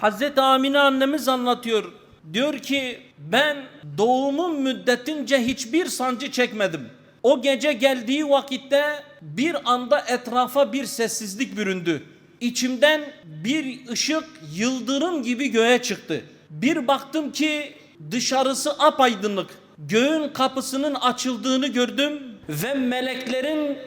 Hazreti Amine annemiz anlatıyor. Diyor ki ben doğumum müddetince hiçbir sancı çekmedim. O gece geldiği vakitte bir anda etrafa bir sessizlik büründü. İçimden bir ışık yıldırım gibi göğe çıktı. Bir baktım ki dışarısı apaydınlık. Göğün kapısının açıldığını gördüm ve meleklerin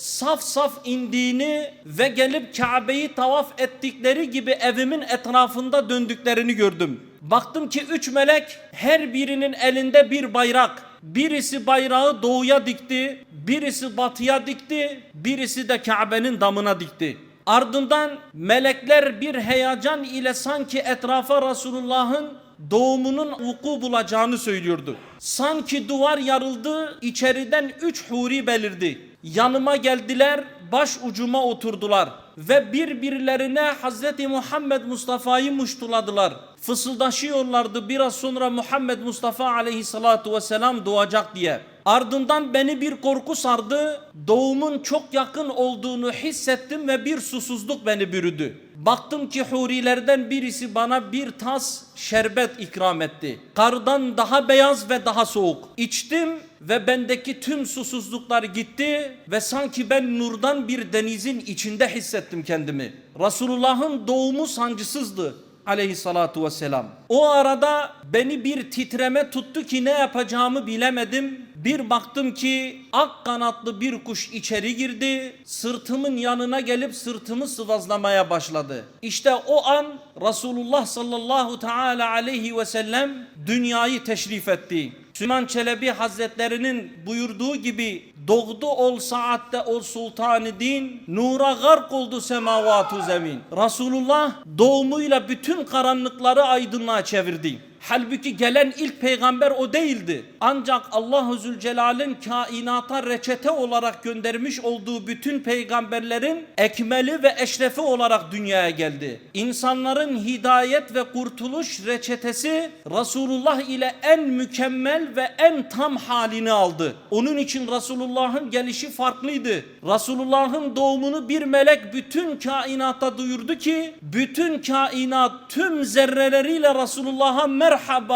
saf saf indiğini ve gelip Kabe'yi tavaf ettikleri gibi evimin etrafında döndüklerini gördüm. Baktım ki üç melek her birinin elinde bir bayrak. Birisi bayrağı doğuya dikti, birisi batıya dikti, birisi de Kabe'nin damına dikti. Ardından melekler bir heyecan ile sanki etrafa Resulullah'ın doğumunun vuku bulacağını söylüyordu. Sanki duvar yarıldı, içeriden üç huri belirdi. Yanıma geldiler, baş ucuma oturdular ve birbirlerine Hazreti Muhammed Mustafa'yı muştuladılar. Fısıldaşıyorlardı biraz sonra Muhammed Mustafa aleyhissalatu vesselam doğacak diye. Ardından beni bir korku sardı. Doğumun çok yakın olduğunu hissettim ve bir susuzluk beni bürüdü. Baktım ki hurilerden birisi bana bir tas şerbet ikram etti. Kardan daha beyaz ve daha soğuk. İçtim ve bendeki tüm susuzluklar gitti ve sanki ben nurdan bir denizin içinde hissettim kendimi. Resulullah'ın doğumu sancısızdı aleyhissalatu vesselam. O arada beni bir titreme tuttu ki ne yapacağımı bilemedim. Bir baktım ki ak kanatlı bir kuş içeri girdi. Sırtımın yanına gelip sırtımı sıvazlamaya başladı. İşte o an Resulullah sallallahu teala aleyhi ve sellem dünyayı teşrif etti. Süleyman Çelebi Hazretlerinin buyurduğu gibi doğdu ol saatte ol sultanı din nura gark oldu semavatu zemin. Resulullah doğumuyla bütün karanlıkları aydınlığa çevirdi. Halbuki gelen ilk peygamber o değildi. Ancak Allahu Zülcelal'in kainata reçete olarak göndermiş olduğu bütün peygamberlerin ekmeli ve eşrefi olarak dünyaya geldi. İnsanların hidayet ve kurtuluş reçetesi Resulullah ile en mükemmel ve en tam halini aldı. Onun için Resulullah'ın gelişi farklıydı. Resulullah'ın doğumunu bir melek bütün kainata duyurdu ki bütün kainat tüm zerreleriyle Resulullah'a merhaba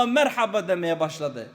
merhaba demeye başladı.